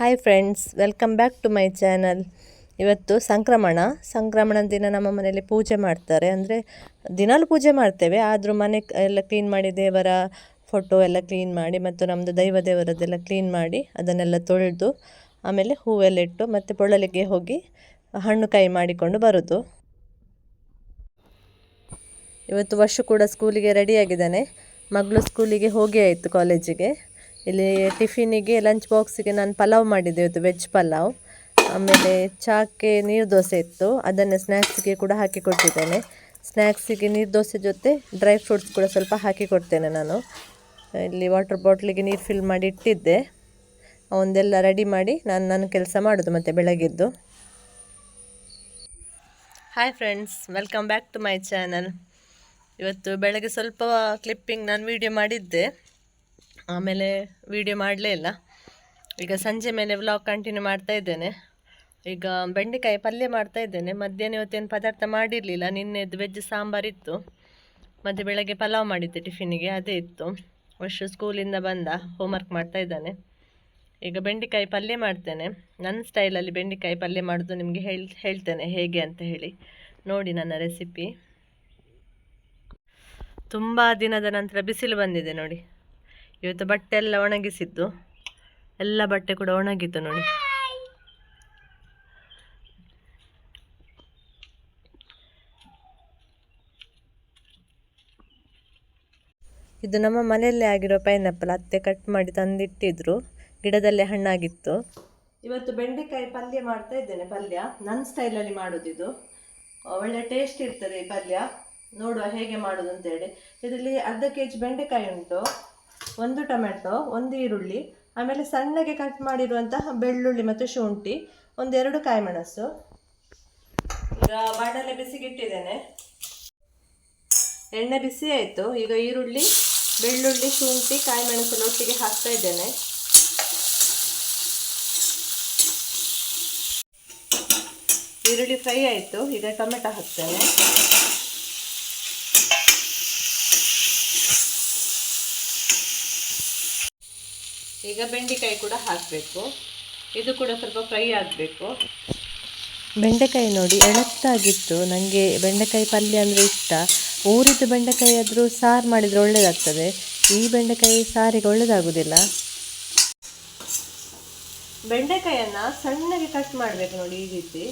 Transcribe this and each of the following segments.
Hi friends welcome back to my channel ಇವತ್ತು ಸಂಕ್ರಮಣ. ಸಂಕ್ರಮಣ ದಿನ ನಮ್ಮ ಮನೆಯಲ್ಲಿ ಪೂಜೆ ಮಾಡ್ತಾರೆ. ಅಂದರೆ ದಿನಾಲು ಪೂಜೆ ಮಾಡ್ತೇವೆ. ಆದರೂ ಮನೆ ಎಲ್ಲ ಕ್ಲೀನ್ ಮಾಡಿ ದೇವರ ಫೋಟೋ ಎಲ್ಲ ಕ್ಲೀನ್ ಮಾಡಿ ಮತ್ತು ನಮ್ಮದು ದೈವ ದೇವರದ್ದೆಲ್ಲ ಕ್ಲೀನ್ ಮಾಡಿ ಅದನ್ನೆಲ್ಲ ತೊಳೆದು ಆಮೇಲೆ ಹೂವೆಲ್ಲ ಇಟ್ಟು ಮತ್ತು ಪೊಳಲಿಗೆ ಹೋಗಿ ಹಣ್ಣು ಕೈ ಮಾಡಿಕೊಂಡು ಬರೋದು. ಇವತ್ತು ವರ್ಷ ಕೂಡ ಸ್ಕೂಲಿಗೆ ರೆಡಿಯಾಗಿದ್ದಾನೆ ಮಗಳು ಸ್ಕೂಲಿಗೆ ಹೋಗಿ ಆಯಿತು ಕಾಲೇಜಿಗೆ ಇಲ್ಲಿ ಟಿಫಿನಿಗೆ ಲಂಚ್ ಬಾಕ್ಸಿಗೆ ನಾನು ಪಲಾವ್ ಮಾಡಿದ್ದೆ ಇವತ್ತು ವೆಜ್ ಪಲಾವ್. ಆಮೇಲೆ ಚಾಕ್ಕೆ ನೀರು ದೋಸೆ ಇತ್ತು. ಅದನ್ನು ಸ್ನ್ಯಾಕ್ಸ್ಗೆ ಕೂಡ ಹಾಕಿ ಕೊಟ್ಟಿದ್ದೇನೆ. ಸ್ನ್ಯಾಕ್ಸಿಗೆ ನೀರು ದೋಸೆ ಜೊತೆ ಡ್ರೈ ಫ್ರೂಟ್ಸ್ ಕೂಡ ಸ್ವಲ್ಪ ಹಾಕಿ ಕೊಡ್ತೇನೆ ನಾನು. ಇಲ್ಲಿ ವಾಟರ್ ಬಾಟ್ಲಿಗೆ ನೀರು ಫಿಲ್ ಮಾಡಿ ಇಟ್ಟಿದ್ದೆ. ಒಂದೆಲ್ಲ ರೆಡಿ ಮಾಡಿ ನಾನು ನನ್ನ ಕೆಲಸ ಮಾಡೋದು ಮತ್ತು ಬೆಳಗ್ಗೆದ್ದು. Hi friends welcome back to my channel ಇವತ್ತು ಬೆಳಗ್ಗೆ ಸ್ವಲ್ಪ ಕ್ಲಿಪ್ಪಿಂಗ್ ನಾನು ವೀಡಿಯೋ ಮಾಡಿದ್ದೆ. ಆಮೇಲೆ ವಿಡಿಯೋ ಮಾಡಲೇ ಇಲ್ಲ. ಈಗ ಸಂಜೆ ಮೇಲೆ ವ್ಲಾಗ್ ಕಂಟಿನ್ಯೂ ಮಾಡ್ತಾ ಇದ್ದೇನೆ. ಈಗ ಬೆಂಡೆಕಾಯಿ ಪಲ್ಯ ಮಾಡ್ತಾ ಇದ್ದೇನೆ. ಮಧ್ಯಾಹ್ನ ಇವತ್ತೇನು ಪದಾರ್ಥ ಮಾಡಿರಲಿಲ್ಲ. ನಿನ್ನೆದು ವೆಜ್ ಸಾಂಬಾರಿತ್ತು ಮತ್ತು ಬೆಳಗ್ಗೆ ಪಲಾವ್ ಮಾಡಿದ್ದೆ ಟಿಫಿನಿಗೆ ಅದೇ ಇತ್ತು. ವರ್ಷ ಸ್ಕೂಲಿಂದ ಬಂದ ಹೋಮ್ವರ್ಕ್ ಮಾಡ್ತಾ ಇದ್ದಾನೆ. ಈಗ ಬೆಂಡೆಕಾಯಿ ಪಲ್ಯ ಮಾಡ್ತೇನೆ. ನನ್ನ ಸ್ಟೈಲಲ್ಲಿ ಬೆಂಡೆಕಾಯಿ ಪಲ್ಯ ಮಾಡೋದು ನಿಮಗೆ ಹೇಳ್, ಹೇಳ್ತೇನೆ ಹೇಗೆ ಅಂತ ಹೇಳಿ. ನೋಡಿ ನನ್ನ ರೆಸಿಪಿ ತುಂಬ ದಿನದ ನಂತರ ಬಿಸಿಲು ಬಂದಿದೆ ನೋಡಿ. ಇವತ್ತು ಬಟ್ಟೆ ಎಲ್ಲ ಒಣಗಿಸಿದ್ದು. ಎಲ್ಲ ಬಟ್ಟೆ ಕೂಡ ಒಣಗಿತ್ತು ನೋಡಿ. ಇದು ನಮ್ಮ ಮನೆಯಲ್ಲೇ ಆಗಿರೋ ಪೈನಾಪಲ್ ಅತ್ತೆ ಕಟ್ ಮಾಡಿ ತಂದಿಟ್ಟಿದ್ರು. ಗಿಡದಲ್ಲೇ ಹಣ್ಣಾಗಿತ್ತು. ಇವತ್ತು ಬೆಂಡೆಕಾಯಿ ಪಲ್ಯ ಮಾಡ್ತಾ ಇದ್ದೇನೆ ಪಲ್ಯ. ನನ್ನ ಸ್ಟೈಲಲ್ಲಿ ಮಾಡೋದಿದು ಒಳ್ಳೆ ಟೇಸ್ಟ್ ಇರ್ತದೆ ಈ ಪಲ್ಯ. ನೋಡುವ ಹೇಗೆ ಮಾಡೋದು ಅಂತೇಳಿ ಇದರಲ್ಲಿ ಅರ್ಧ ಕೆ ಜಿ ಬೆಂಡೆಕಾಯಿ ಉಂಟು. ಒಂದು ಟೊಮೆಟೊ, ಒಂದು ಈರುಳ್ಳಿ, ಆಮೇಲೆ ಸಣ್ಣಗೆ ಕಟ್ ಮಾಡಿರುವಂತಹ ಬೆಳ್ಳುಳ್ಳಿ ಮತ್ತು ಶುಂಠಿ ಒಂದೆರಡು ಕಾಯಿಮೆಣಸು. ಈಗ ಬಾಣಲೆ ಬಿಸಿಗಿಟ್ಟಿದ್ದೇನೆ. ಎಣ್ಣೆ ಬಿಸಿ ಆಯಿತು. ಈಗ ಈರುಳ್ಳಿ, ಬೆಳ್ಳುಳ್ಳಿ, ಶುಂಠಿ ಕಾಯಿಮೆಣಸೆಲ್ಲ ಒಟ್ಟಿಗೆ ಹಾಕ್ತಾ ಇದ್ದೇನೆ. ಈರುಳ್ಳಿ ಫ್ರೈ ಆಯಿತು. ಈಗ ಟೊಮೆಟೊ ಹಾಕ್ತೇನೆ. ಈಗ ಬೆಂಡೆಕಾಯಿ ಕೂಡ ಹಾಕಬೇಕು. ಇದು ಕೂಡ ಸ್ವಲ್ಪ ಫ್ರೈ ಆಗಬೇಕು. ಬೆಂಡೆಕಾಯಿ ನೋಡಿ ಎಳತ್ತಾಗಿತ್ತು ನನಗೆ ಬೆಂಡೆಕಾಯಿ ಪಲ್ಯ ಅಂದರೆ ಇಷ್ಟ. ಊರಿದ್ದು ಬೆಂಡೆಕಾಯಿ ಆದರೂ ಸಾರು ಮಾಡಿದರೆ ಒಳ್ಳೆಯದಾಗ್ತದೆ ಈ ಬೆಂಡೆಕಾಯಿ ಸಾರಿಗೆ ಒಳ್ಳೆಯದಾಗುವುದಿಲ್ಲ ಬೆಂಡೆಕಾಯನ್ನು ಸಣ್ಣಗೆ ಕಟ್ ಮಾಡಬೇಕು ನೋಡಿ ಈ ರೀತಿ.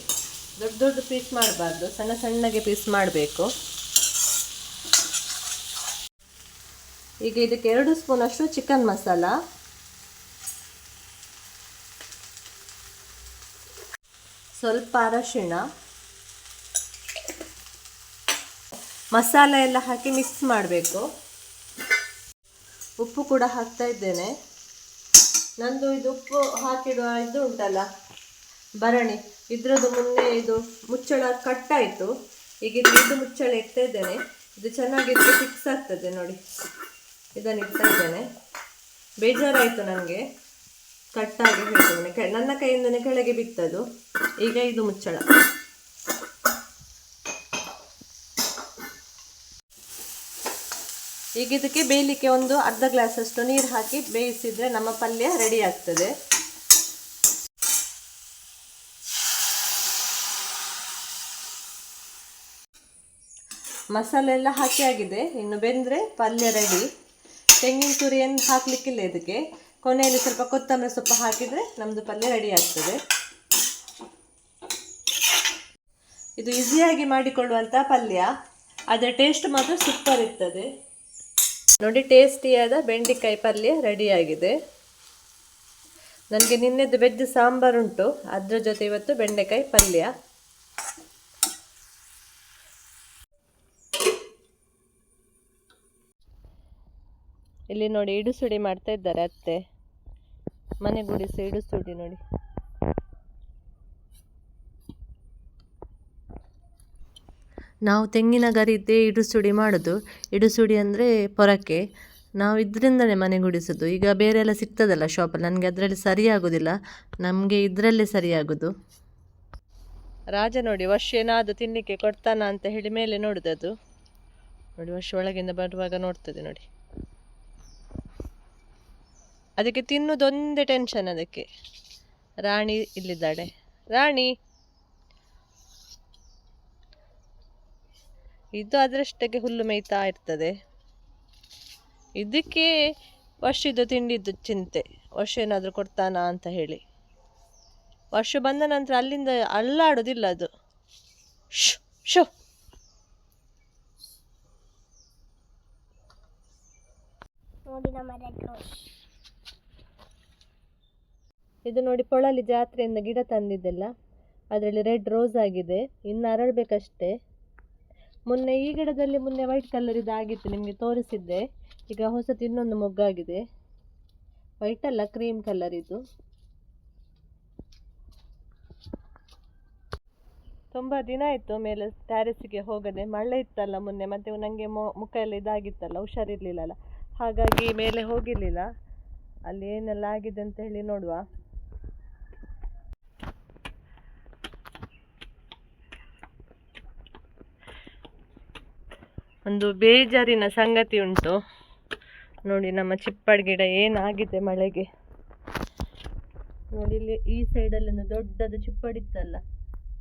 ದೊಡ್ಡ ದೊಡ್ಡ ಪೀಸ್ ಮಾಡಬಾರ್ದು. ಸಣ್ಣ ಸಣ್ಣಗೆ ಪೀಸ್ ಮಾಡಬೇಕು. ಈಗ ಇದಕ್ಕೆ ಎರಡು ಸ್ಪೂನ್ ಅಷ್ಟು ಚಿಕನ್ ಮಸಾಲ ಸ್ವಲ್ಪ ಅರಶಿಣ ಮಸಾಲೆ ಎಲ್ಲ ಹಾಕಿ ಮಿಕ್ಸ್ ಮಾಡಬೇಕು. ಉಪ್ಪು ಕೂಡ ಹಾಕ್ತಾ ಇದ್ದೇನೆ. ನಂದು ಇದು ಉಪ್ಪು ಹಾಕಿಡುವ ಇದು ಉಂಟಲ್ಲ, ಭರಣಿ. ಇದ್ರದ್ದು ಮುನ್ನೆ ಇದು ಮುಚ್ಚಳ ಕಟ್ಟಾಯಿತು ಈಗ ಇದು ಮುಚ್ಚಳ ಇಡ್ತಾ ಇದ್ದೇನೆ. ಇದು ಚೆನ್ನಾಗಿದ್ದು ಫಿಕ್ಸ್ ಆಗ್ತದೆ ನೋಡಿ. ಇದನ್ನು ಇಡ್ತಾ ಇದ್ದೇನೆ. ಬೇಜಾರಾಯಿತು ನನಗೆ. ಕಟ್ಟಾಗಿ ಕೆ, ನನ್ನ ಕೈಯಿಂದನೇ ಕೆಳಗೆ ಬಿತ್ತದು. ಈಗ ಇದು ಮುಚ್ಚಳ. ಈಗ ಇದಕ್ಕೆ ಬೇಯಲಿಕ್ಕೆ ಒಂದು ಅರ್ಧ ಗ್ಲಾಸಷ್ಟು ನೀರು ಹಾಕಿ ಬೇಯಿಸಿದ್ರೆ ನಮ್ಮ ಪಲ್ಯ ರೆಡಿ ಆಗ್ತದೆ. ಮಸಾಲೆ ಎಲ್ಲ ಹಾಕಿ ಆಗಿದೆ. ಇನ್ನು ಬೆಂದರೆ ಪಲ್ಯ ರೆಡಿ ತೆಂಗಿನ ತುರಿ ಏನು ಹಾಕಲಿಕ್ಕಿಲ್ಲ ಇದಕ್ಕೆ. ಕೊನೆಯಲ್ಲಿ ಸ್ವಲ್ಪ ಕೊತ್ತಂಬರಿ ಸೊಪ್ಪು ಹಾಕಿದರೆ ನಮ್ಮದು ಪಲ್ಯ ರೆಡಿ ಆಗ್ತದೆ. ಇದು ಈಸಿಯಾಗಿ ಮಾಡಿಕೊಳ್ಳುವಂಥ ಪಲ್ಯ. ಅದರ ಟೇಸ್ಟ್ ಮಾತ್ರ ಸೂಪರ್ ಇರ್ತದೆ. ನೋಡಿ, ಟೇಸ್ಟಿಯಾದ ಬೆಂಡೆಕಾಯಿ ಪಲ್ಯ ರೆಡಿಯಾಗಿದೆ ನನಗೆ ನಿನ್ನೆದು ವೆಜ್ ಸಾಂಬಾರುಂಟು ಅದರ ಜೊತೆ ಇವತ್ತು ಬೆಂಡೆಕಾಯಿ ಪಲ್ಯ. ಇಲ್ಲಿ ನೋಡಿ, ಇಡುಸುಡಿ ಮಾಡ್ತಾ ಇದ್ದಾರೆ ಅತ್ತೆ. ಮನೆ ಗುಡಿಸಿ ಇಡುಸುಡಿ ನೋಡಿ. ನಾವು ತೆಂಗಿನ ಗರಿದ್ದೇ ಇಡುಸುಡಿ ಮಾಡೋದು. ಇಡುಸುಡಿ ಅಂದರೆ ಪೊರಕೆ. ನಾವು ಇದರಿಂದಲೇ ಮನೆ ಗುಡಿಸೋದು. ಈಗ ಬೇರೆ ಎಲ್ಲ ಸಿಗ್ತದಲ್ಲ ಶಾಪಲ್ಲಿ ನನಗೆ ಅದರಲ್ಲಿ ಸರಿಯಾಗೋದಿಲ್ಲ. ನಮಗೆ ಇದರಲ್ಲೇ ಸರಿಯಾಗೋದು. ರಾಜ ನೋಡಿ ವರ್ಷ ಏನಾದರೂ ತಿನ್ನಲಿಕ್ಕೆ ಕೊಡ್ತಾನ ಅಂತ ಹೇಳಿ ಮೇಲೆ ನೋಡುದದು ನೋಡಿ ವರ್ಷ ಒಳಗಿಂದ ಬರುವಾಗ ನೋಡ್ತದೆ ನೋಡಿ. ಅದಕ್ಕೆ ತಿನ್ನೋದೊಂದೇ ಟೆನ್ಷನ್ ಅದಕ್ಕೆ. ರಾಣಿ ಇಲ್ಲಿದ್ದಾಳೆ. ರಾಣಿ! ಇದು ಅದರಷ್ಟಕ್ಕೆ ಹುಲ್ಲು ಮೇಯ್ತಾ ಇರ್ತದೆ. ಇದಕ್ಕೆ ವರ್ಷದ್ದು ತಿಂಡಿದ್ದು ಚಿಂತೆ. ವರ್ಷ ಏನಾದರೂ ಕೊಡ್ತಾನಾ ಅಂತ ಹೇಳಿ. ವರ್ಷ ಬಂದ ನಂತರ ಅಲ್ಲಿಂದ ಅಲ್ಲಾಡೋದಿಲ್ಲ ಅದು. ಶು ಶು ನೋಡಿ ನಮ್ಮ ಇದು ನೋಡಿ ಪೊಳಲಿ ಜಾತ್ರೆಯಿಂದ ಗಿಡ ತಂದಿದ್ದೆಲ್ಲ. ಅದರಲ್ಲಿ ರೆಡ್ ರೋಸ್ ಆಗಿದೆ. ಇನ್ನು ಅರಳಬೇಕಷ್ಟೇ. ಮೊನ್ನೆ ಈ ಗಿಡದಲ್ಲಿ ಮೊನ್ನೆ ವೈಟ್ ಕಲರ್ ಇದಾಗಿತ್ತು ನಿಮಗೆ ತೋರಿಸಿದ್ದೆ. ಈಗ ಹೊಸತು ಇನ್ನೊಂದು ಮೊಗ್ಗಾಗಿದೆ. ವೈಟ್ ಅಲ್ಲ ಕ್ರೀಮ್ ಕಲರ್ ಇದು. ತುಂಬ ದಿನ ಆಯಿತು ಮೇಲೆ ಟ್ಯಾರೆಸ್ಸಿಗೆ ಹೋಗದೆ. ಮಳೆ ಇತ್ತಲ್ಲ ಮೊನ್ನೆ, ಮತ್ತೆ ನನಗೆ ಮುಖ ಎಲ್ಲ ಇದಾಗಿತ್ತಲ್ಲ, ಹುಷಾರಿರಲಿಲ್ಲಲ್ಲ. ಹಾಗಾಗಿ ಮೇಲೆ ಹೋಗಿರಲಿಲ್ಲ. ಅಲ್ಲಿ ಏನೆಲ್ಲ ಆಗಿದೆ ಅಂತ ಹೇಳಿ ನೋಡುವ. ಒಂದು ಬೇಜಾರಿನ ಸಂಗತಿ ಉಂಟು. ನೋಡಿ ನಮ್ಮ ಚಿಪ್ಪಡ್ ಗಿಡ ಏನಾಗಿದೆ ಮಳೆಗೆ. ನೋಡಿ ಇಲ್ಲಿ ಈ ಸೈಡಲ್ಲಿ ಒಂದು ದೊಡ್ಡದು ಚಿಪ್ಪಡಿತ್ತಲ್ಲ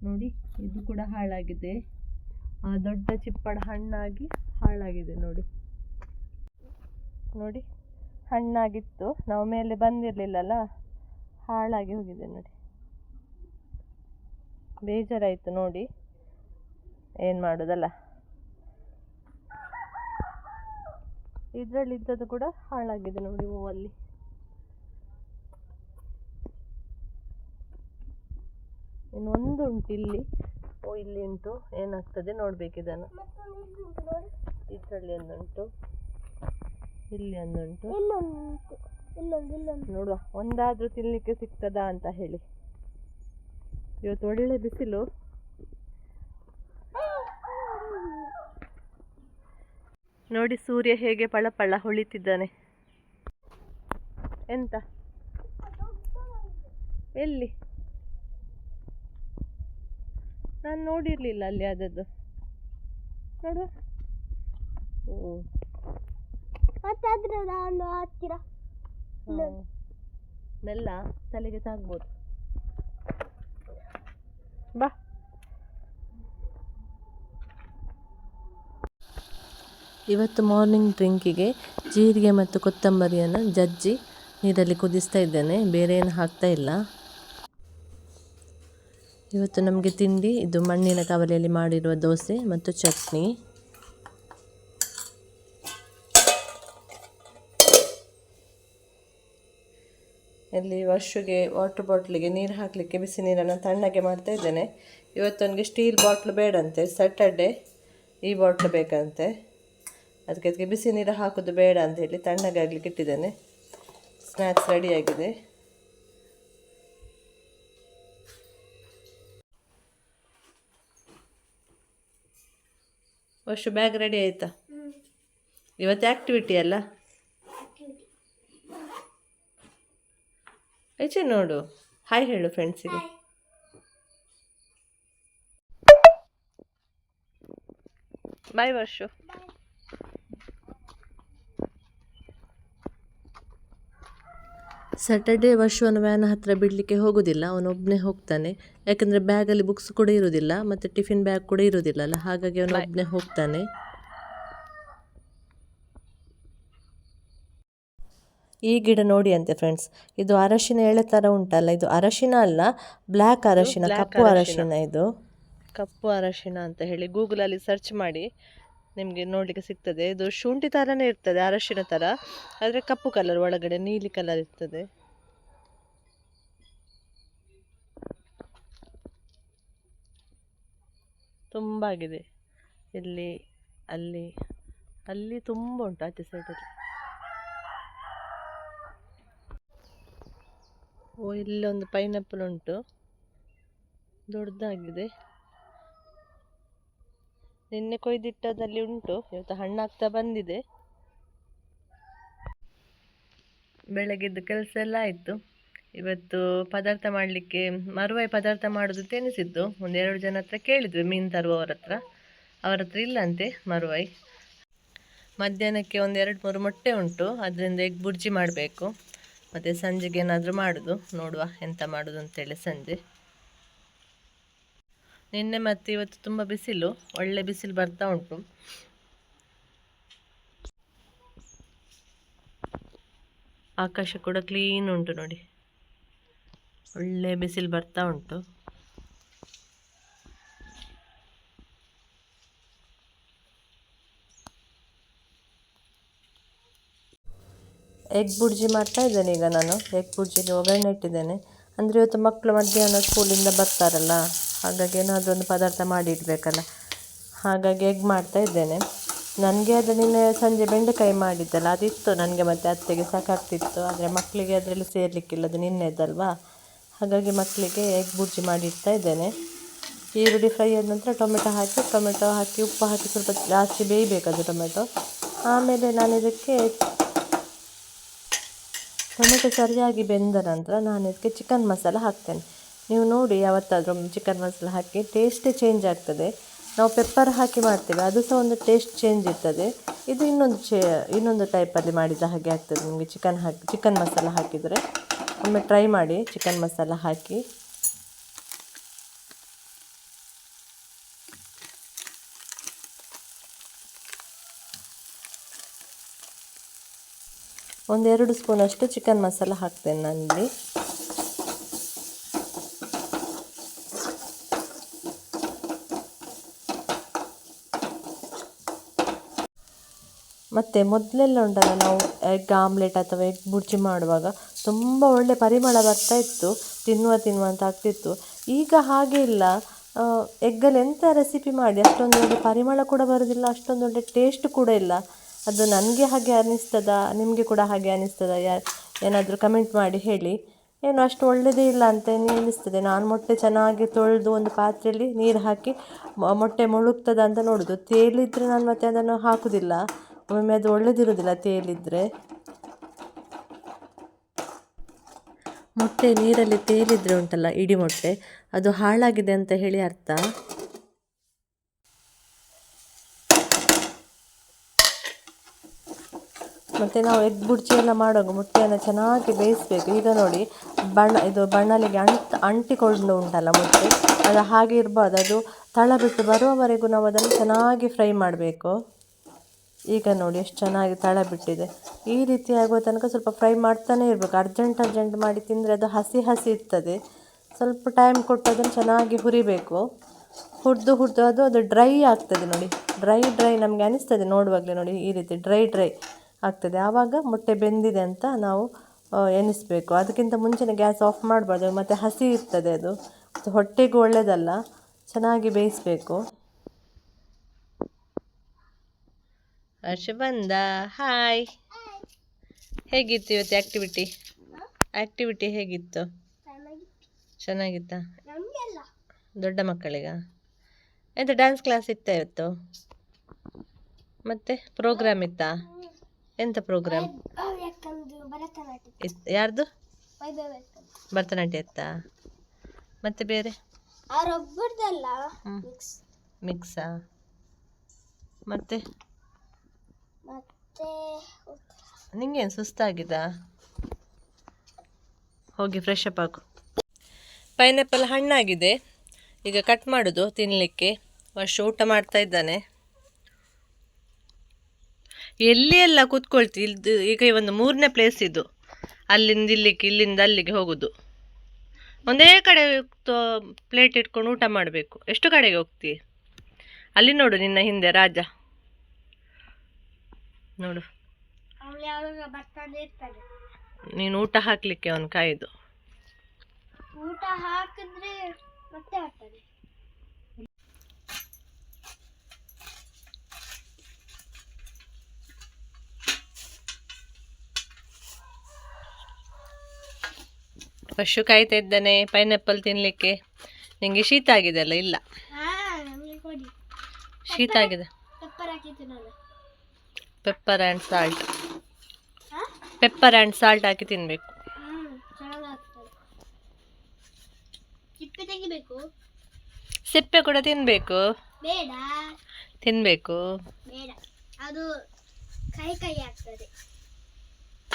ನೋಡಿ, ಇದು ಕೂಡ ಹಾಳಾಗಿದೆ. ಆ ದೊಡ್ಡ ಚಿಪ್ಪಡ ಹಣ್ಣಾಗಿ ಹಾಳಾಗಿದೆ ನೋಡಿ. ನೋಡಿ, ಹಣ್ಣಾಗಿತ್ತು. ನಾವು ಮೇಲೆ ಬಂದಿರಲಿಲ್ಲಲ್ಲ, ಹಾಳಾಗಿ ಹೋಗಿದೆ ನೋಡಿ. ಬೇಜಾರಾಯಿತು ನೋಡಿ. ಏನು ಮಾಡೋದಲ್ಲ. ಇದರಲ್ಲಿ ಇದ್ದದ್ದು ಕೂಡ ಹಾಳಾಗಿದೆ ನೋಡಿ ಹೂವಲ್ಲಿ. ಇನ್ನು ಒಂದು ಉಂಟು ಇಲ್ಲಿ. ಓ ಇಲ್ಲಿ ಉಂಟು. ಏನಾಗ್ತದೆ ನೋಡ್ಬೇಕು ಇದನ್ನು. ಇದರಲ್ಲಿ ಒಂದುಂಟು. ಇಲ್ಲಿ ಒಂದುಂಟು. ನೋಡುವ ಒಂದಾದ್ರೂ ತಿನ್ಲಿಕ್ಕೆ ಸಿಗ್ತದಾ ಅಂತ ಹೇಳಿ. ಇವತ್ತು ಒಳ್ಳೆ ಬಿಸಿಲು. ನೋಡಿ ಸೂರ್ಯ ಹೇಗೆ ಪಳಪಳ ಹೊಳಿತಿದ್ದಾನೆ. ಎಂತ? ಎಲ್ಲಿ? ನಾನು ನೋಡಿರ್ಲಿಲ್ಲ ಅಲ್ಲಿ ಅದದ್ದು ನೋಡುವ. ಓ. ಮತ್ತೆ ಅದ್ರ ನಾನು ಹತ್ತಿರ. ಮೆಲ್ಲ ತಲೆಗೆ ತಾಗ್ಬೋದು. ಬಾ. ಇವತ್ತು ಮಾರ್ನಿಂಗ್ ಡ್ರಿಂಕಿಗೆ ಜೀರಿಗೆ ಮತ್ತು ಕೊತ್ತಂಬರಿಯನ್ನು ಜಜ್ಜಿ ನೀರಲ್ಲಿ ಕುದಿಸ್ತಾ ಇದ್ದೇನೆ. ಬೇರೆ ಏನು ಹಾಕ್ತಾ ಇಲ್ಲ. ಇವತ್ತು ನಮಗೆ ತಿಂಡಿ, ಇದು ಮಣ್ಣಿನ ಕವಲೆಯಲ್ಲಿ ಮಾಡಿರುವ ದೋಸೆ ಮತ್ತು ಚಟ್ನಿ. ಇಲ್ಲಿ ವರ್ಷಗೆ ವಾಟರ್ ಬಾಟ್ಲಿಗೆ ನೀರು ಹಾಕಲಿಕ್ಕೆ ಬಿಸಿ ನೀರನ್ನು ತಣ್ಣಗೆ ಮಾಡ್ತಾ ಇದ್ದೇನೆ. ಇವತ್ತು ನನಗೆ ಸ್ಟೀಲ್ ಬಾಟ್ಲು ಬೇಡಂತೆ. ಸ್ಯಾಟರ್ಡೆ ಈ ಬಾಟ್ಲು ಬೇಕಂತೆ. ಅದಕ್ಕೆ ಅದಕ್ಕೆ ಬಿಸಿ ನೀರು ಹಾಕೋದು ಬೇಡ ಅಂತ ಹೇಳಿ ತಣ್ಣಗಾಗಲಿಕ್ಕೆ ಇಟ್ಟಿದ್ದೇನೆ. ಸ್ನ್ಯಾಕ್ಸ್ ರೆಡಿಯಾಗಿದೆ ವರ್ಷ ಬ್ಯಾಗ್ ರೆಡಿ ಆಯಿತಾ? ಇವತ್ತು ಆ್ಯಕ್ಟಿವಿಟಿ ಅಲ್ಲ? ಈಚೆ ನೋಡು. ಹಾಯ್ ಹೇಳು ಫ್ರೆಂಡ್ಸಿಗೆ ಬಾಯ್ ವರ್ಷು ಸ್ಯಾಟರ್ಡೇ ವರ್ಷವನ್ನು ವ್ಯಾನ್ ಹತ್ರ ಬಿಡಲಿಕ್ಕೆ ಹೋಗೋದಿಲ್ಲ ಅವನೊಬ್ಬನೇ ಹೋಗ್ತಾನೆ. ಯಾಕಂದರೆ ಬ್ಯಾಗಲ್ಲಿ ಬುಕ್ಸ್ ಕೂಡ ಇರೋದಿಲ್ಲ ಮತ್ತು ಟಿಫಿನ್ ಬ್ಯಾಗ್ ಕೂಡ ಇರೋದಿಲ್ಲ ಅಲ್ಲ ಹಾಗಾಗಿ ಅವನೊಬ್ಬನೇ ಹೋಗ್ತಾನೆ. ಈ ಗಿಡ ನೋಡಿ ಅಂತೆ ಫ್ರೆಂಡ್ಸ್ ಇದು ಅರಶಿನ ಎಳೆ ಥರ ಉಂಟಲ್ಲ ಇದು ಅರಶಿನ ಅಲ್ಲ ಬ್ಲ್ಯಾಕ್ ಅರಶಿನ ಕಪ್ಪು ಅರಶಿನ ಇದು. ಕಪ್ಪು ಅರಶಿನ ಅಂತ ಹೇಳಿ ಗೂಗಲಲ್ಲಿ ಸರ್ಚ್ ಮಾಡಿ. ನಿಮಗೆ ನೋಡಲಿಕ್ಕೆ ಸಿಗ್ತದೆ. ಇದು ಶುಂಠಿ ಥರನೇ ಇರ್ತದೆ, ಅರಶಿನ ಥರ ಆದರೆ ಕಪ್ಪು ಕಲರ್ ಒಳಗಡೆ, ನೀಲಿ ಕಲರ್ ಇರ್ತದೆ. ತುಂಬ ಆಗಿದೆ. ಇಲ್ಲಿ, ಅಲ್ಲಿ ಅಲ್ಲಿ ತುಂಬ ಉಂಟು ಆಚೆ ಸೈಡಲ್ಲಿ ಓ, ಇಲ್ಲೊಂದು ಪೈನಾಪಲ್ ಉಂಟು. ದೊಡ್ಡದಾಗಿದೆ. ನಿನ್ನೆ ಕೊಯ್ದಿಟ್ಟದಲ್ಲಿ ಉಂಟು. ಇವತ್ತು ಹಣ್ಣಾಗ್ತಾ ಬಂದಿದೆ. ಬೆಳಗ್ಗೆದ್ದು ಕೆಲಸ ಎಲ್ಲ ಆಯಿತು. ಇವತ್ತು ಪದಾರ್ಥ ಮಾಡಲಿಕ್ಕೆ, ಮರುವಾಯಿ ಪದಾರ್ಥ ಮಾಡೋದು ತೆನಿಸಿದ್ದು. ಒಂದೆರಡು ಜನ ಹತ್ರ ಕೇಳಿದ್ವಿ, ಮೀನು ತರುವವರ ಹತ್ರ. ಅವರ ಹತ್ರ ಇಲ್ಲಂತೆ ಮರುವಾಯಿ. ಮಧ್ಯಾಹ್ನಕ್ಕೆ ಒಂದು ಎರಡು ಮೂರು ಮೊಟ್ಟೆ ಉಂಟು. ಅದರಿಂದ ಎಗ್ ಬುರ್ಜಿ ಮಾಡಬೇಕು. ಮತ್ತು ಸಂಜೆಗೆ ಏನಾದರೂ ಮಾಡೋದು. ನೋಡುವ ಎಂತ ಮಾಡೋದು ಅಂತೇಳಿ ಸಂಜೆ. ನಿನ್ನೆ ಮತ್ತು ಇವತ್ತು ತುಂಬ ಬಿಸಿಲು, ಒಳ್ಳೆ ಬಿಸಿಲು ಬರ್ತಾ ಉಂಟು. ಆಕಾಶ ಕೂಡ ಕ್ಲೀನ್ ಉಂಟು ನೋಡಿ. ಒಳ್ಳೆ ಬಿಸಿಲು ಬರ್ತಾ ಉಂಟು. ಎಗ್ ಬುರ್ಜಿ ಮಾಡ್ತಾ ಇದ್ದೇನೆ ಈಗ ನಾನು. ಎಗ್ ಬುರ್ಜಿಗೆ ಒಗ್ಗರಣೆ ಇಟ್ಟಿದ್ದೇನೆ. ಅಂದರೆ ಇವತ್ತು ಮಕ್ಕಳು ಮಧ್ಯಾಹ್ನ ಸ್ಕೂಲಿಂದ ಬರ್ತಾರಲ್ಲ. ಹಾಗಾಗಿ ಏನಾದರೂ ಒಂದು ಪದಾರ್ಥ ಮಾಡಿ ಇಡಬೇಕಲ್ಲ ಹಾಗಾಗಿ ಎಗ್ ಮಾಡ್ತಾ ಇದ್ದೇನೆ. ನನಗೆ ಅದು ನಿನ್ನೆ ಸಂಜೆ ಬೆಂಡೆಕಾಯಿ ಮಾಡಿದ್ದಲ್ಲ, ಅದಿತ್ತು ನನಗೆ ಮತ್ತು ಅತ್ತೆಗೆ ಸಾಕಾಗ್ತಿತ್ತು. ಆದರೆ ಮಕ್ಕಳಿಗೆ ಅದರಲ್ಲಿ ಸೇರಲಿಕ್ಕಿಲ್ಲ, ಅದು ನಿನ್ನೆದಲ್ವಾ? ಹಾಗಾಗಿ ಮಕ್ಕಳಿಗೆ ಎಗ್ ಬುರ್ಜಿ ಮಾಡಿ ಇಡ್ತಾ ಇದ್ದೇನೆ. ಈರುಳ್ಳಿ ಫ್ರೈ ಆದ ನಂತರ ಟೊಮೆಟೊ ಹಾಕಿ ಟೊಮೆಟೊ ಹಾಕಿ, ಉಪ್ಪು ಹಾಕಿ ಸ್ವಲ್ಪ ಜಾಸ್ತಿ ಬೇಯಬೇಕದು ಟೊಮೆಟೊ. ಆಮೇಲೆ ನಾನು ಇದಕ್ಕೆ ಟೊಮೆಟೊ ಸರಿಯಾಗಿ ಬೆಂದ ನಂತರ ನಾನು ಇದಕ್ಕೆ ಚಿಕನ್ ಮಸಾಲ ಹಾಕ್ತೇನೆ. ನೀವು ನೋಡಿ ಯಾವತ್ತಾದರೂ ಚಿಕನ್ ಮಸಾಲ ಹಾಕಿ ಟೇಸ್ಟೇ ಚೇಂಜ್ ಆಗ್ತದೆ. ನಾವು ಪೆಪ್ಪರ್ ಹಾಕಿ ಮಾಡ್ತೇವೆ, ಅದು ಸಹ ಒಂದು ಟೇಸ್ಟ್ ಚೇಂಜ್ ಇರ್ತದೆ. ಇದು ಇನ್ನೊಂದು ಚೇ, ಇನ್ನೊಂದು ಟೈಪಲ್ಲಿ ಮಾಡಿದ ಹಾಗೆ ಆಗ್ತದೆ ನಿಮಗೆ ಚಿಕನ್ ಹಾಕಿ, ಚಿಕನ್ ಮಸಾಲ ಹಾಕಿದರೆ. ಒಮ್ಮೆ ಟ್ರೈ ಮಾಡಿ ಚಿಕನ್ ಮಸಾಲ ಹಾಕಿ. ಒಂದೆರಡು ಸ್ಪೂನಷ್ಟು ಚಿಕನ್ ಮಸಾಲ ಹಾಕ್ತೇನೆ ನಾನಿಲ್ಲಿ. ಮತ್ತು ಮೊದಲೆಲ್ಲ ಉಂಟಲ್ಲ, ನಾವು ಎಗ್ ಆಮ್ಲೆಟ್ ಅಥವಾ ಎಗ್ ಬುರ್ಜಿ ಮಾಡುವಾಗ ತುಂಬ ಒಳ್ಳೆ ಪರಿಮಳ ಬರ್ತಾ ಇತ್ತು, ತಿನ್ನುವ ತಿನ್ನುವ ಅಂತ ಆಗ್ತಿತ್ತು. ಈಗ ಹಾಗೆ ಇಲ್ಲ. ಎಗ್ಗಲ್ಲಿ ಎಂಥ ರೆಸಿಪಿ ಮಾಡಿ, ಅಷ್ಟೊಂದು ಒಳ್ಳೆ ಪರಿಮಳ ಕೂಡ ಬರೋದಿಲ್ಲ, ಅಷ್ಟೊಂದು ಒಳ್ಳೆ ಟೇಸ್ಟ್ ಕೂಡ ಇಲ್ಲ. ಅದು ನನಗೆ ಹಾಗೆ ಅನ್ನಿಸ್ತದ ನಿಮಗೆ ಕೂಡ ಹಾಗೆ ಅನ್ನಿಸ್ತದ ಯಾ, ಏನಾದರೂ ಕಮೆಂಟ್ ಮಾಡಿ ಹೇಳಿ. ಏನು ಅಷ್ಟು ಒಳ್ಳೆಯದೇ ಇಲ್ಲ ಅಂತ ಅನ್ನಿಸ್ತದೆ ನಾನು ಮೊಟ್ಟೆ ಚೆನ್ನಾಗಿ ತೊಳೆದು ಒಂದು ಪಾತ್ರೆಯಲ್ಲಿ ನೀರು ಹಾಕಿ ಮೊಟ್ಟೆ ಮುಳುಗ್ತದ ಅಂತ ನೋಡೋದು. ತೇಲಿದ್ರೆ ನಾನು ಮತ್ತೆ ಅದನ್ನು ಹಾಕುವುದಿಲ್ಲ ಒಮ್ಮೊಮ್ಮೆ ಅದು ಒಳ್ಳೆದಿರೋದಿಲ್ಲ ತೇಲಿದ್ರೆ. ಮೊಟ್ಟೆ ನೀರಲ್ಲಿ ತೇಲಿದ್ರೆ ಉಂಟಲ್ಲ, ಇಡಿ ಮೊಟ್ಟೆ, ಅದು ಹಾಳಾಗಿದೆ ಅಂತ ಹೇಳಿ ಅರ್ಥ. ಮತ್ತು ನಾವು ಎಗ್ ಬುಡ್ಚಿ ಎಲ್ಲ ಮಾಡುವಾಗ ಮೊಟ್ಟೆಯನ್ನು ಚೆನ್ನಾಗಿ ಬೇಯಿಸಬೇಕು. ಈಗ ನೋಡಿ, ಬಣ್ಣ, ಇದು ಬಣ್ಣಲಿಗೆ ಅಂಟ್, ಅಂಟಿಕೊಂಡು ಉಂಟಲ್ಲ ಮೊಟ್ಟೆ, ಅದು ಹಾಗೆ ಇರಬಾರ್ದು. ಅದು ತಳ ಬಿಟ್ಟು ಬರುವವರೆಗೂ ನಾವು ಅದನ್ನು ಚೆನ್ನಾಗಿ ಫ್ರೈ ಮಾಡಬೇಕು. ಈಗ ನೋಡಿ ಎಷ್ಟು ಚೆನ್ನಾಗಿ ತಳ ಬಿಟ್ಟಿದೆ. ಈ ರೀತಿ ಆಗುವ ತನಕ ಸ್ವಲ್ಪ ಫ್ರೈ ಮಾಡ್ತಾನೆ ಇರಬೇಕು. ಅರ್ಜೆಂಟ್ ಅರ್ಜೆಂಟ್ ಮಾಡಿ ತಿಂದರೆ ಅದು ಹಸಿ ಹಸಿ ಇರ್ತದೆ. ಸ್ವಲ್ಪ ಟೈಮ್ ಕೊಟ್ಟು ಅದನ್ನು ಚೆನ್ನಾಗಿ ಹುರಿಬೇಕು. ಹುರಿದು ಹುರಿದು ಅದು ಅದು ಡ್ರೈ ಆಗ್ತದೆ ನೋಡಿ. ಡ್ರೈ ಡ್ರೈ ನಮಗೆ ಅನಿಸ್ತದೆ ನೋಡುವಾಗಲೇ ನೋಡಿ ಈ ರೀತಿ ಡ್ರೈ ಡ್ರೈ ಆಗ್ತದೆ. ಆವಾಗ ಮೊಟ್ಟೆ ಬೆಂದಿದೆ ಅಂತ ನಾವು ಎನಿಸ್ಬೇಕು. ಅದಕ್ಕಿಂತ ಮುಂಚೆನೇ ಗ್ಯಾಸ್ ಆಫ್ ಮಾಡಬಾರ್ದು. ಮತ್ತು ಹಸಿ ಇರ್ತದೆ ಅದು. ಹೊಟ್ಟೆಗೂ ಒಳ್ಳೆಯದಲ್ಲ ಚೆನ್ನಾಗಿ ಬೇಯಿಸಬೇಕು. ಹರ್ಷ ಬಂದ ಹಾಯ್. ಹೇಗಿತ್ತು ಇವತ್ತು ಆ್ಯಕ್ಟಿವಿಟಿ ಆ್ಯಕ್ಟಿವಿಟಿ ಹೇಗಿತ್ತು? ಚೆನ್ನಾಗಿತ್ತಾ? ದೊಡ್ಡ ಮಕ್ಕಳಿಗ? ಎಂತ ಡ್ಯಾನ್ಸ್ ಕ್ಲಾಸ್ ಇತ್ತ ಇವತ್ತು? ಮತ್ತೆ ಪ್ರೋಗ್ರಾಮ್ ಇತ್ತಾ? ಎಂತ ಪ್ರೋಗ್ರಾಮ್ ಯಾರ್ದು? ಭರತನಾಟ್ಯ ಇತ್ತಾ? ಮತ್ತೆ ಬೇರೆ? ಮಿಕ್ಸಾ ಮತ್ತೆ? ಮತ್ತೆ ನಿಂಗೇನು ಸುಸ್ತಾಗಿದಾ? ಹೋಗಿ ಫ್ರೆಶ್ ಅಪ್ ಹಾಕು ಪೈನಾಪಲ್ ಹಣ್ಣಾಗಿದೆ. ಈಗ ಕಟ್ ಮಾಡೋದು ತಿನ್ನಲಿಕ್ಕೆ ವರ್ಷ ಊಟ ಮಾಡ್ತಾ ಇದ್ದಾನೆ. ಎಲ್ಲಿ ಎಲ್ಲ ಕೂತ್ಕೊಳ್ತಿ? ಇದು ಈಗ ಒಂದು ಮೂರನೇ ಪ್ಲೇಸ್ ಇದು. ಅಲ್ಲಿಂದ ಇಲ್ಲಿಗೆ, ಇಲ್ಲಿಂದ ಅಲ್ಲಿಗೆ ಹೋಗೋದು. ಒಂದೇ ಕಡೆ ಪ್ಲೇಟ್ ಇಟ್ಕೊಂಡು ಊಟ ಮಾಡಬೇಕು. ಎಷ್ಟು ಕಡೆಗೆ ಹೋಗ್ತಿ? ಅಲ್ಲಿ ನೋಡು ನಿನ್ನ ಹಿಂದೆ ರಾಜ. ನೋಡು. ನೀನು ಊಟ ಹಾಕ್ಲಿಕ್ಕೆ ಅವನು ಕಾಯ್ದು. ಊಟ ಹಾಕಿದ್ರೆ ಮತ್ತೆ ಹಾಕ್ತಾನೆ ಪಶು ಕಾಯ್ತಾ ಇದ್ದಾನೆ ಪೈನಾಪಲ್ ತಿನ್ಲಿಕ್ಕೆ. ನಿಂಗೆ ಶೀತ ಆಗಿದೆ ಅಲ್ಲ ಇಲ್ಲ ಶೀತ ಆಗಿದೆ. Pepper and salt pepper and salt ಹಾಕಿ ತಿನ್ನಬೇಕು ಸಿಪ್ಪೆ ಕೂಡ ತಿನ್ನಬೇಕು ತಿನ್ನಬೇಕು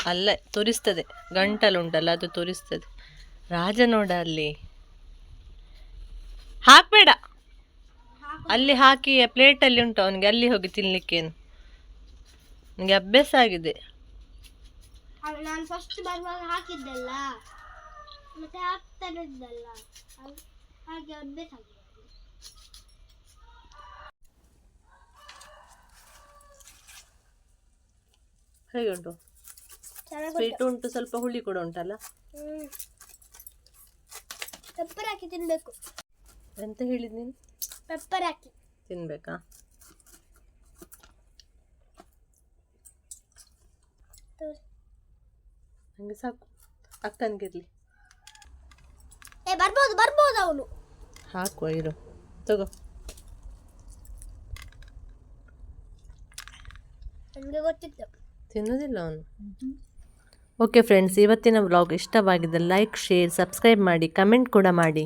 ಅಲ್ಲ ತೋರಿಸ್ತದೆ. ಗಂಟಲುಂಟಲ್ಲ ಅದು ತುರಿಸ್ತದೆ. ರಾಜ ನೋಡ ಅಲ್ಲಿ. ಹಾಕ್ಬೇಡ. ಅಲ್ಲಿ ಹಾಕಿ ಪ್ಲೇಟಲ್ಲಿ ಉಂಟು ಅವನಿಗೆ ಅಲ್ಲಿ ಹೋಗಿ ತಿನ್ಲಿಕ್ಕೇನು. ನನಗೆ ಅಭ್ಯಾಸ ಆಗಿದೆ. ನಾನು ಫಸ್ಟ್ ಬರುವಾಗ ಹಾಕಿದ್ದಲ್ಲ. ಮತ್ತೆ ಹಾಕ್ತಾನೆ ಇದ್ದಲ್ಲ ಹಾಗೆ ಅಭ್ಯಾಸ ಆಗಿದೆ. ಹೇಗೆ ಉಂಟು? ಸ್ವೀಟ್ ಉಂಟು. ಸ್ವಲ್ಪ ಹುಳಿ ಕೂಡ ಉಂಟಲ್ಲ? ಹ್ಮ್. ಪೆಪ್ಪರ್ ಹಾಕಿ ತಿನ್ಬೇಕು. ಎಂತ ಹೇಳಿದ್ ನೀನು? ಪೆಪ್ಪರ್ ಹಾಕಿ. ತಿನ್ಬೇಕಾ? ತೋರ್ಸು. ನನಗೆ ಸಾಕು ಅಕ್ಕನಿಗಿರ್ಲಿ ಏ ಬರ್ಬೋದು ಬರ್ಬೋದು ಅವನು ಹಾಕುವ ಇರು ತಗೋ ನನಗೆ ಗೊತ್ತಿತ್ತು ತಿನ್ನೋದಿಲ್ಲ ಅವನು ಓಕೆ ಫ್ರೆಂಡ್ಸ್ ಇವತ್ತಿನ ವ್ಲಾಗ್ ಇಷ್ಟವಾಗಿದೆ ಲೈಕ್ ಶೇರ್ ಸಬ್ಸ್ಕ್ರೈಬ್ ಮಾಡಿ ಕಮೆಂಟ್ ಕೂಡ ಮಾಡಿ